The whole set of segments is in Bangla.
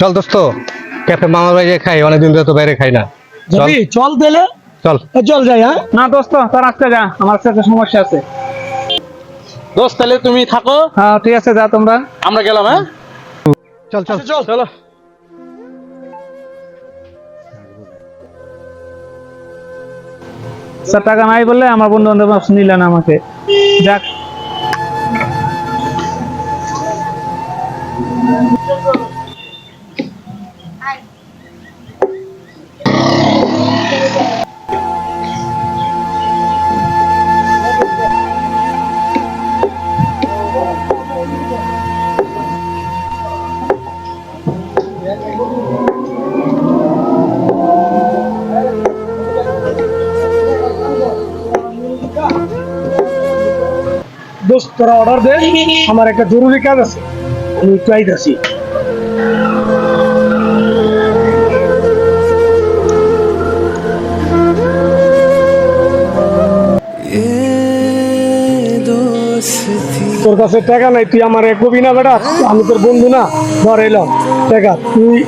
চল দোস্ত ক্যাফে মামার বাইরে খাই অনেকদিন ধরে তো বাইরে খাই না। চল। যাবি চল দিলে চল। চল যাই হ্যাঁ? না দোস্ত তোর আজকে যা আমার একটা সমস্যা আছে। দোস্ত তাহলে তুমি থাকো। হ্যাঁ ঠিক আছে যা তোমরা। আমরা গেলাম হ্যাঁ? চল চল। চল। চলো। স্যার টাকা নাই বললে আমার বন্ধু বান্ধব নিলে না আমাকে। যাক। তোরা অর্ডার দে, আমার একটা জরুরি কাজ আছে, আমি একটু আইতাছি। তোর কাছে টাকা নাই, তুই আমার কবি না বেটা, আমি তোর বন্ধু না, ধর এলাম, টাকা, তুই,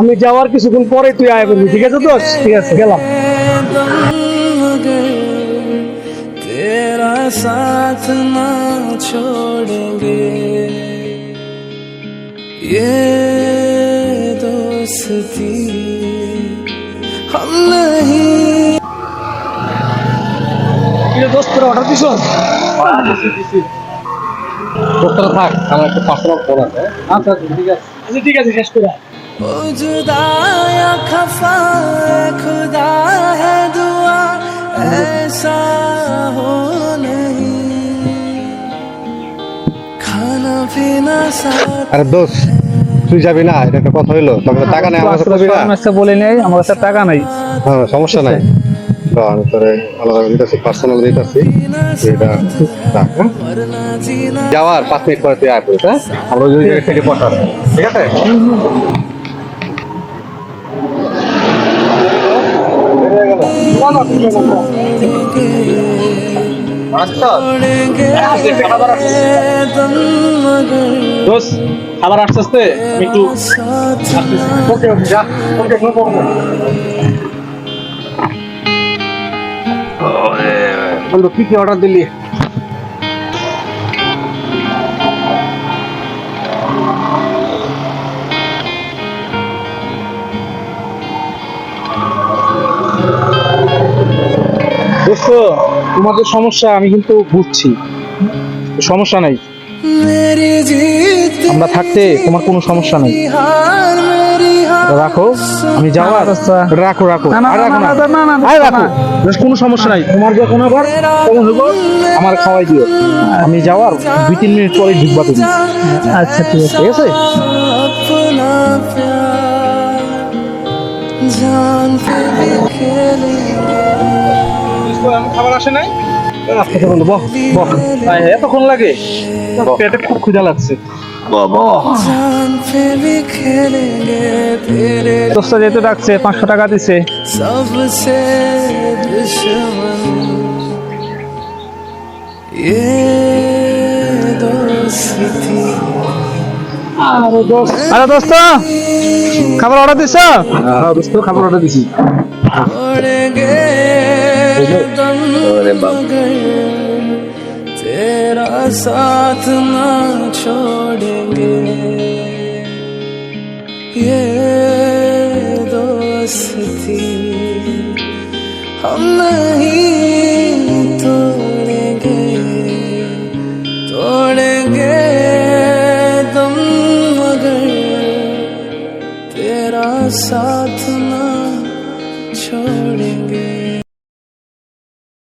আমি যাওয়ার কিছুক্ষণ পরে তুই আয় করবি ঠিক আছে দোষ ঠিক আছে, গেলাম। साथ ना छोड़ेंगे ये दोस्ती हम नहीं দোস্ত তোরা অর্ডার দিছ দোস্তরা থাক আমার একটা পার্সোনাল ফোন আছে আচ্ছা ঠিক আছে আচ্ছা ঠিক আছে শেষ করে আয়। ओ जुदा या खफा है खुदा है दुआ ऐसा हो আরে দোষ তুই যাবি না এটা একটা কথা হইল। তারপরে হ্যাঁ, টাকা নাই আমার কাছে না? আমি বলি নাই আমার কাছে টাকা নাই। হ্যাঁ সমস্যা নাই। আমি তোরে আলাদা দিতেছি পার্সোনাল দিতেছি। এটা হ্যাঁ? যাওয়ার পাঁচ মিনিট পরে তুই আয় করিস হ্যাঁ? আমরা ওই জায়গায় থেকে পটার ঠিক আছে? না না খাবার আসতে আসতে আমি একটু साथ ওকে ওকে যা। ওকে নো প্রবলেম বন্ধু কি কি অর্ডার দিলি? তো তোমাদের সমস্যা আমি কিন্তু বুঝছি। সমস্যা নাই। আমরা থাকতে তোমার কোনো সমস্যা নাই। রাখো আমি যাওয়ার রাখো রাখো। আর রাখো না। আর রাখো। কোনো সমস্যা নাই। তোমার যখন আবার তখন হইব আমার খাওয়াই দিও। আমি যাওয়ার দুই তিন মিনিট পরে ঢুকবা তুমি। আচ্ছা ঠিক আছে। ঠিক আছে? জান খাবার আসে নাই? খাবার অর্ডার দিছ? হ্যাঁ, খাবার অর্ডার দিছি। साथ ना छोड़ेंगे। ये दोस्ती हम नहीं तोड़ेंगे। तोड़ेंगे तुम मगर तेरा साथ ना छोड़ेंगे।